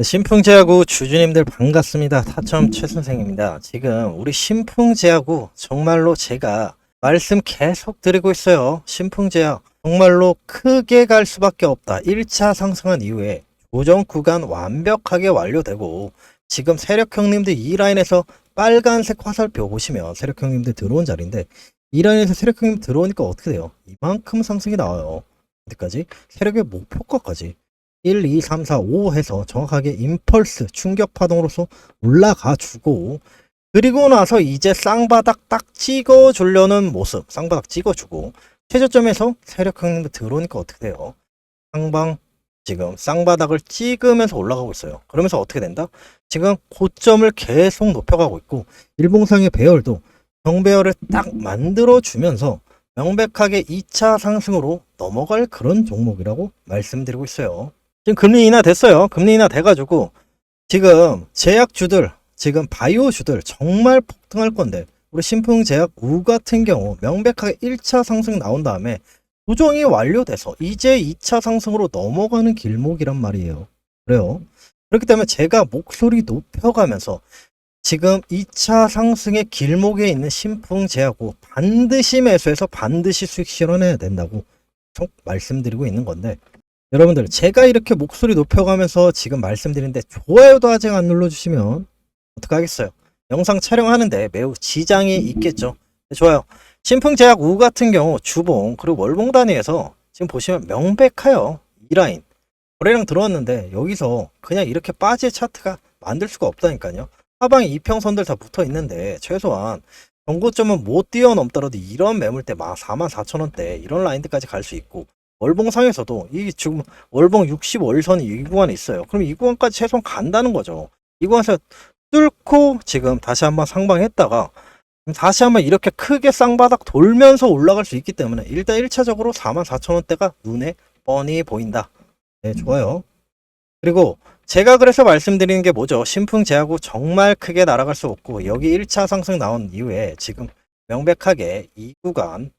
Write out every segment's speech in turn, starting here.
네, 신풍제하고 주주님들 반갑습니다. 타점 최 선생입니다. 지금 우리 신풍제하고 정말로 제가 말씀 계속 드리고 있어요. 신풍제약 정말로 크게 갈 수밖에 없다. 1차 상승한 이후에 조정 구간 완벽하게 완료되고 지금 세력 형님들 이 라인에서 빨간색 화살표 보시면 세력 형님들 들어온 자리인데 이 라인에서 세력 형님 들어오니까 어떻게 돼요? 이만큼 상승이 나와요. 어디까지? 세력의 목표가까지 1, 2, 3, 4, 5 해서 정확하게 임펄스 충격 파동으로서 올라가 주고 그리고 나서 이제 쌍바닥 딱 찍어 주려는 모습 쌍바닥 찍어 주고 최저점에서 세력 형님들 들어오니까 어떻게 돼요? 상방 지금 쌍바닥을 찍으면서 올라가고 있어요. 그러면서 어떻게 된다? 지금 고점을 계속 높여가고 있고 일봉상의 배열도 정배열을 딱 만들어 주면서 명백하게 2차 상승으로 넘어갈 그런 종목이라고 말씀드리고 있어요. 지금 금리 인하 됐어요. 금리 인하 돼가지고 지금 제약주들, 지금 바이오주들 정말 폭등할 건데 우리 신풍제약 우 같은 경우 명백하게 1차 상승 나온 다음에 조정이 완료돼서 이제 2차 상승으로 넘어가는 길목이란 말이에요. 그래요. 그렇기 때문에 제가 목소리 높여가면서 지금 2차 상승의 길목에 있는 신풍제약우 반드시 매수해서 반드시 수익 실현해야 된다고 말씀드리고 있는 건데 여러분들 제가 이렇게 목소리 높여가면서 지금 말씀드리는데 좋아요도 아직 안 눌러주시면 어떡하겠어요? 영상 촬영하는데 매우 지장이 있겠죠? 네, 좋아요. 신풍제약 우 같은 경우 주봉 그리고 월봉 단위에서 지금 보시면 명백해요 이 라인 거래량 들어왔는데 여기서 그냥 이렇게 빠질 차트가 만들 수가 없다니까요. 하방에 이평선들 다 붙어 있는데 최소한 정고점은 못 뛰어넘더라도 이런 매물대 44,000원대 이런 라인들까지 갈 수 있고 월봉상에서도 이 지금 월봉 60월선이 이 구간에 있어요. 그럼 이 구간까지 최소한 간다는 거죠. 이 구간에서 뚫고 지금 다시 한번 상방했다가 다시 한번 이렇게 크게 쌍바닥 돌면서 올라갈 수 있기 때문에 일단 1차적으로 44,000원대가 눈에 뻔히 보인다. 네, 좋아요. 그리고 제가 그래서 말씀드리는 게 뭐죠? 신풍 제하고 정말 크게 날아갈 수 없고 여기 1차 상승 나온 이후에 지금 명백하게 이 구간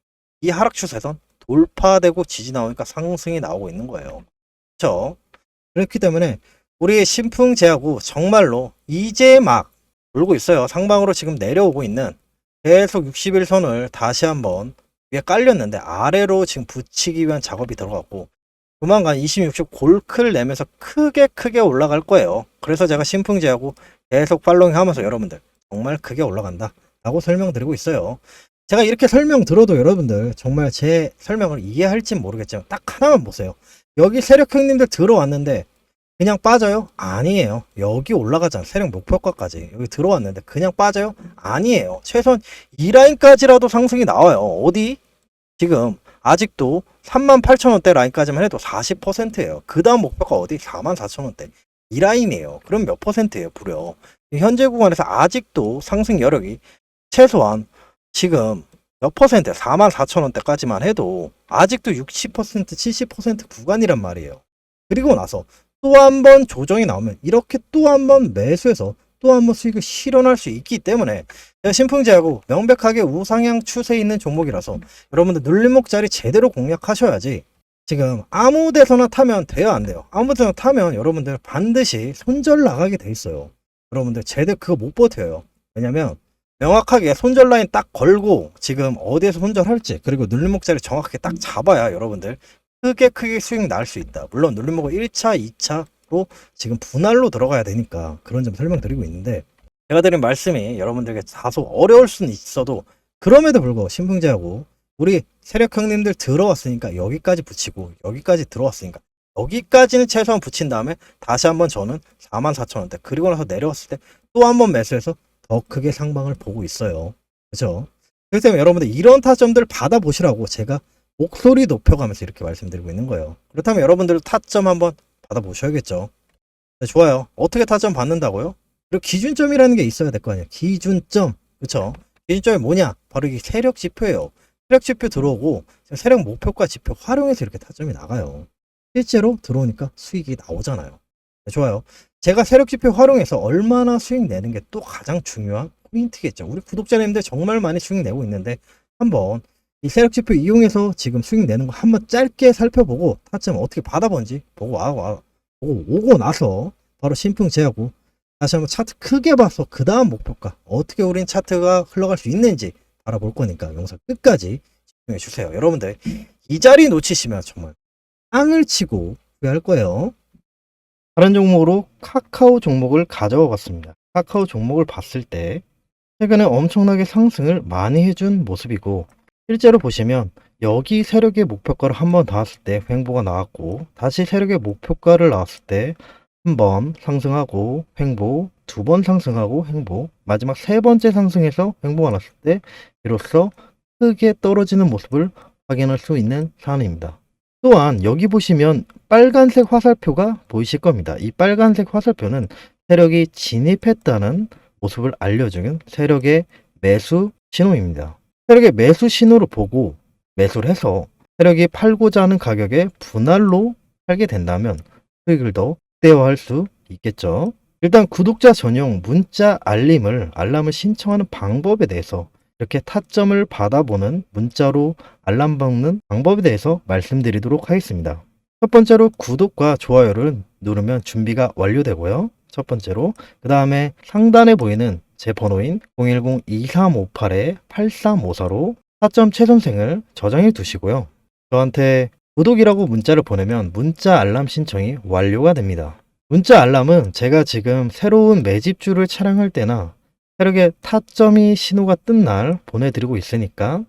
이 하락 추세선 돌파되고 지지 나오니까 상승이 나오고 있는 거예요. 그렇죠? 그렇기 때문에 우리 신풍제하고 정말로 이제 막 돌고 있어요. 상방으로 지금 내려오고 있는 계속 61선을 다시 한번 위에 깔렸는데 아래로 지금 붙이기 위한 작업이 들어갔고 조만간 26주 골크를 내면서 크게 크게 올라갈 거예요. 그래서 제가 신풍제하고 계속 팔로잉 하면서 여러분들 정말 크게 올라간다 라고 설명드리고 있어요. 제가 이렇게 설명 들어도 여러분들 정말 제 설명을 이해할진 모르겠지만 딱 하나만 보세요. 여기 세력 형님들 들어왔는데 그냥 빠져요? 아니에요. 여기 올라가잖아. 세력 목표가까지. 여기 들어왔는데 그냥 빠져요? 아니에요. 최소한 이 라인까지라도 상승이 나와요. 어디? 지금 아직도 38,000원대 라인까지만 해도 40%예요. 그 다음 목표가 어디? 44,000원대. 이 라인이에요. 그럼 몇 퍼센트예요? 무려. 현재 구간에서 아직도 상승 여력이 최소한 지금 몇 퍼센트? 44,000원대까지만 해도 아직도 60% 70% 구간이란 말이에요. 그리고 나서 또 한 번 조정이 나오면 이렇게 또 한 번 매수해서 또 한 번 수익을 실현할 수 있기 때문에 신풍제하고 명백하게 우상향 추세에 있는 종목이라서 여러분들 눌림목 자리 제대로 공략하셔야지 지금 아무 데서나 타면 돼요 안 돼요 아무 데서나 타면 여러분들 반드시 손절 나가게 돼 있어요 여러분들 제대로 그거 못 버텨요 왜냐면 명확하게 손절 라인 딱 걸고 지금 어디에서 손절할지 그리고 눌림목 자리 정확하게 딱 잡아야 여러분들 크게 크게 수익 날 수 있다. 물론 눌림목은 1차, 2차로 지금 분할로 들어가야 되니까 그런 점 설명드리고 있는데 제가 드린 말씀이 여러분들에게 다소 어려울 수는 있어도 그럼에도 불구하고 신풍제하고 우리 세력 형님들 들어왔으니까 여기까지 붙이고 여기까지 들어왔으니까 여기까지는 최소한 붙인 다음에 다시 한번 저는 44,000원대 그리고 나서 내려왔을 때 또 한 번 매수해서 더 크게 상방을 보고 있어요. 그죠? 그렇기 때문에 여러분들 이런 타점들 받아보시라고 제가 목소리 높여가면서 이렇게 말씀드리고 있는 거예요. 그렇다면 여러분들도 타점 한번 받아보셔야겠죠. 네, 좋아요. 어떻게 타점 받는다고요? 그리고 기준점이라는 게 있어야 될 거 아니에요. 기준점. 그쵸? 기준점이 뭐냐? 바로 이게 세력 지표예요. 세력 지표 들어오고 세력 목표가 지표 활용해서 이렇게 타점이 나가요. 실제로 들어오니까 수익이 나오잖아요. 네, 좋아요. 제가 세력 지표 활용해서 얼마나 수익 내는 게 또 가장 중요한 포인트겠죠. 우리 구독자님들 정말 많이 수익 내고 있는데 한번 이 세력 지표 이용해서 지금 수익 내는 거 한번 짧게 살펴보고 타점 어떻게 받아본지 보고 와, 와 보고 오고 나서 바로 신풍 제하고 다시 한번 차트 크게 봐서 그 다음 목표가 어떻게 우린 차트가 흘러갈 수 있는지 알아볼 거니까 영상 끝까지 집중해 주세요. 여러분들 이 자리 놓치시면 정말 땅을 치고 후회할 거예요. 다른 종목으로 카카오 종목을 가져와 봤습니다. 카카오 종목을 봤을 때 최근에 엄청나게 상승을 많이 해준 모습이고 실제로 보시면 여기 세력의 목표가를 한번 닿았을 때 횡보가 나왔고 다시 세력의 목표가를 나왔을 때 한 번 상승하고 횡보 두 번 상승하고 횡보 마지막 세 번째 상승해서 횡보가 났을 때 비로소 크게 떨어지는 모습을 확인할 수 있는 사안입니다. 또한 여기 보시면 빨간색 화살표가 보이실 겁니다. 이 빨간색 화살표는 세력이 진입했다는 모습을 알려주는 세력의 매수 신호입니다. 세력의 매수 신호를 보고 매수를 해서 세력이 팔고자 하는 가격에 분할로 팔게 된다면 수익을 더 극대화할 수 있겠죠. 일단 구독자 전용 문자 알림을 알람을 신청하는 방법에 대해서 이렇게 타점을 받아보는 문자로 알람 받는 방법에 대해서 말씀드리도록 하겠습니다. 첫 번째로 구독과 좋아요를 누르면 준비가 완료되고요. 첫 번째로 그 다음에 상단에 보이는 제 번호인 010-2358-8354로 타점 최선생을 저장해 두시고요. 저한테 구독이라고 문자를 보내면 문자 알람 신청이 완료가 됩니다. 문자 알람은 제가 지금 새로운 매집주를 촬영할 때나 세력의 타점이 신호가 뜬 날 보내드리고 있으니까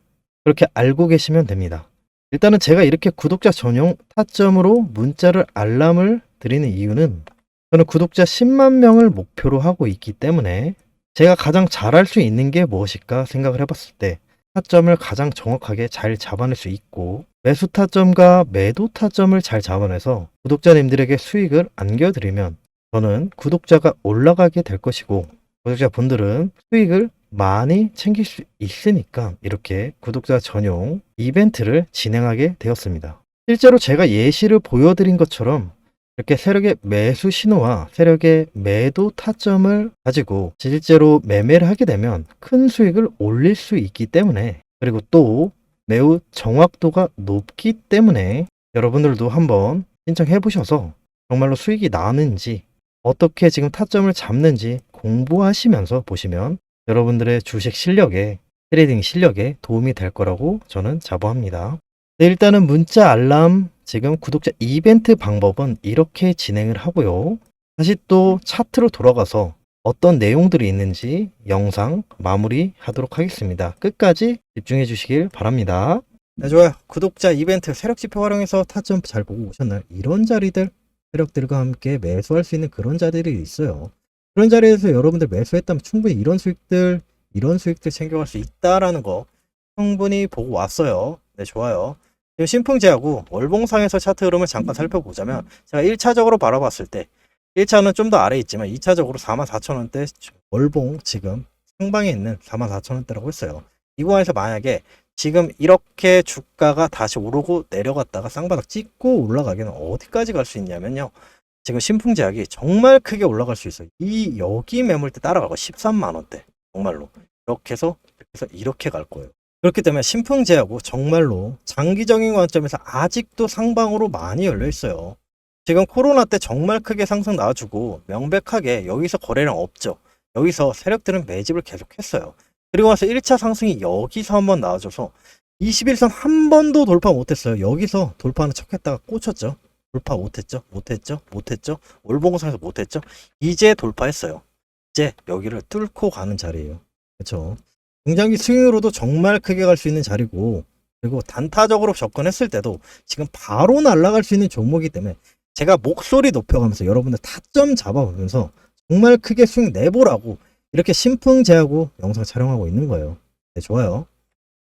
그렇게 알고 계시면 됩니다. 일단은 제가 이렇게 구독자 전용 타점으로 문자를 알람을 드리는 이유는 저는 구독자 10만 명을 목표로 하고 있기 때문에 제가 가장 잘할 수 있는 게 무엇일까 생각을 해봤을 때 타점을 가장 정확하게 잘 잡아낼 수 있고 매수 타점과 매도 타점을 잘 잡아내서 구독자님들에게 수익을 안겨드리면 저는 구독자가 올라가게 될 것이고 구독자분들은 수익을 많이 챙길 수 있으니까 이렇게 구독자 전용 이벤트를 진행하게 되었습니다. 실제로 제가 예시를 보여드린 것처럼 이렇게 세력의 매수 신호와 세력의 매도 타점을 가지고 실제로 매매를 하게 되면 큰 수익을 올릴 수 있기 때문에 그리고 또 매우 정확도가 높기 때문에 여러분들도 한번 신청해 보셔서 정말로 수익이 나는지 어떻게 지금 타점을 잡는지 공부하시면서 보시면 여러분들의 주식 실력에 트레이딩 실력에 도움이 될 거라고 저는 자부합니다. 네, 일단은 문자 알람 지금 구독자 이벤트 방법은 이렇게 진행을 하고요. 다시 또 차트로 돌아가서 어떤 내용들이 있는지 영상 마무리 하도록 하겠습니다. 끝까지 집중해 주시길 바랍니다. 네, 좋아요. 구독자 이벤트 세력 지표 활용해서 타점 잘 보고 오셨나요? 이런 자리들 세력들과 함께 매수할 수 있는 그런 자리들이 있어요. 그런 자리에서 여러분들 매수했다면 충분히 이런 수익들, 이런 수익들 챙겨갈 수 있다라는 거 충분히 보고 왔어요. 네, 좋아요. 지금 신풍제하고 월봉상에서 차트 흐름을 잠깐 살펴보자면 제가 1차적으로 바라봤을 때 1차는 좀 더 아래 있지만 2차적으로 44,000원대 월봉 지금 상방에 있는 44,000원대라고 했어요. 이 구간에서 만약에 지금 이렇게 주가가 다시 오르고 내려갔다가 쌍바닥 찍고 올라가기는 어디까지 갈 수 있냐면요. 지금 신풍제약이 정말 크게 올라갈 수 있어요. 이 여기 매물대 따라가고 13만 원대 정말로 이렇게 해서 이렇게 해서 이렇게 갈 거예요. 그렇기 때문에 신풍제하고 정말로 장기적인 관점에서 아직도 상방으로 많이 열려 있어요. 지금 코로나 때 정말 크게 상승 나와주고 명백하게 여기서 거래량 없죠. 여기서 세력들은 매집을 계속했어요. 그리고 와서 1차 상승이 여기서 한번 나와줘서 21선 한 번도 돌파 못했어요. 여기서 돌파하는 척 했다가 꽂혔죠. 돌파 못했죠. 못했죠. 못했죠. 월봉상에서 못했죠. 이제 돌파했어요. 이제 여기를 뚫고 가는 자리예요. 그렇죠. 중장기 스윙으로도 정말 크게 갈 수 있는 자리고 그리고 단타적으로 접근했을 때도 지금 바로 날아갈 수 있는 종목이기 때문에 제가 목소리 높여가면서 여러분들 타점 잡아보면서 정말 크게 수익 내보라고 이렇게 신풍제하고 영상 촬영하고 있는 거예요. 네, 좋아요.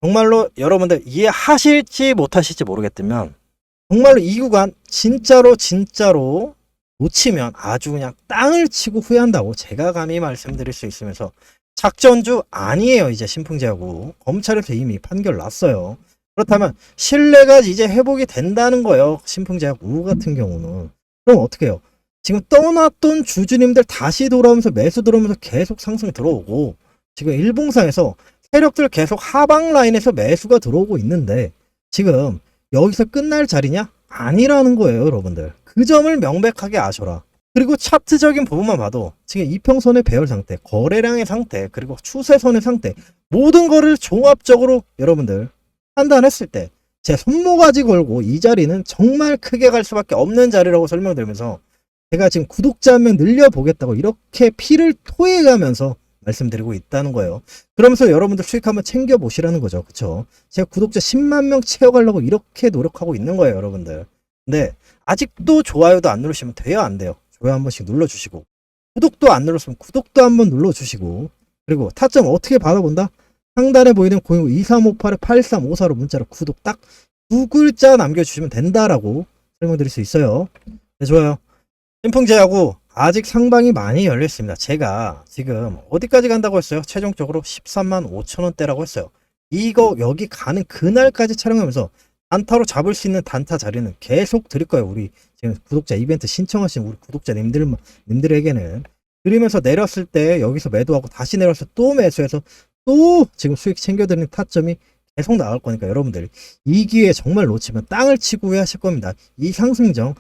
정말로 여러분들 이해하실지 못하실지 모르겠지만 정말로 이 구간 진짜로 진짜로 놓치면 아주 그냥 땅을 치고 후회한다고 제가 감히 말씀드릴 수 있으면서 작전주 아니에요 이제 신풍제하고 검찰에서 이미 판결 났어요. 그렇다면 신뢰가 이제 회복이 된다는 거예요. 신풍제하고 같은 경우는 그럼 어떻게 해요? 지금 떠났던 주주님들 다시 돌아오면서 매수 들어오면서 계속 상승 들어오고 지금 일봉상에서 세력들 계속 하방 라인에서 매수가 들어오고 있는데 지금 여기서 끝날 자리냐? 아니라는 거예요, 여러분들. 그 점을 명백하게 아셔라. 그리고 차트적인 부분만 봐도 지금 이평선의 배열 상태, 거래량의 상태, 그리고 추세선의 상태 모든 거를 종합적으로 여러분들 판단했을 때 제 손모가지 걸고 이 자리는 정말 크게 갈 수밖에 없는 자리라고 설명드리면서 제가 지금 구독자 한 명 늘려보겠다고 이렇게 피를 토해가면서 말씀드리고 있다는 거예요. 그러면서 여러분들 수익 한번 챙겨보시라는 거죠. 그쵸? 제가 구독자 10만 명 채워가려고 이렇게 노력하고 있는 거예요, 여러분들. 근데 아직도 좋아요도 안 누르시면 돼요, 안 돼요? 좋아요 한 번씩 눌러주시고 구독도 안 눌렀으면 구독도 한번 눌러주시고 그리고 타점 어떻게 받아본다? 상단에 보이는 010-2358-8354로 문자로 구독 딱 두 글자 남겨주시면 된다라고 설명드릴 수 있어요. 네, 좋아요. 신풍제하고 아직 상방이 많이 열려 있습니다. 제가 지금 어디까지 간다고 했어요? 최종적으로 13만 5천 원대라고 했어요. 이거 여기 가는 그날까지 촬영하면서 단타로 잡을 수 있는 단타 자리는 계속 드릴 거예요. 우리 지금 구독자 이벤트 신청하신 우리 구독자님들 님들에게는 그러면서 내렸을 때 여기서 매도하고 다시 때또 매수해서 또 지금 수익 챙겨드리는 타점이 계속 나올 거니까 여러분들 이 기회에 정말 놓치면 땅을 치고 후회하실 겁니다. 이 상승정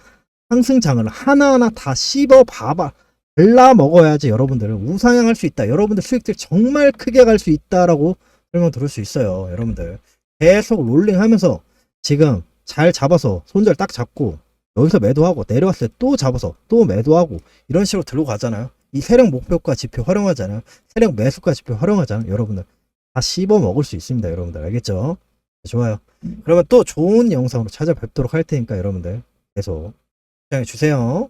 상승장을 하나하나 다 씹어 봐봐 발라 먹어야지 여러분들 우상향할 수 있다. 여러분들 수익들 정말 크게 갈 수 있다라고 설명 들을 수 있어요. 여러분들 계속 롤링하면서 지금 잘 잡아서 손절 딱 잡고 여기서 매도하고 내려왔을 때 또 잡아서 또 매도하고 이런 식으로 들고 가잖아요. 이 세력 목표가 지표 활용하잖아요. 세력 매수가 지표 활용하잖아요. 여러분들 다 씹어 먹을 수 있습니다. 여러분들 알겠죠? 좋아요. 그러면 또 좋은 영상으로 찾아뵙도록 할 테니까 여러분들 계속 시청해 주세요.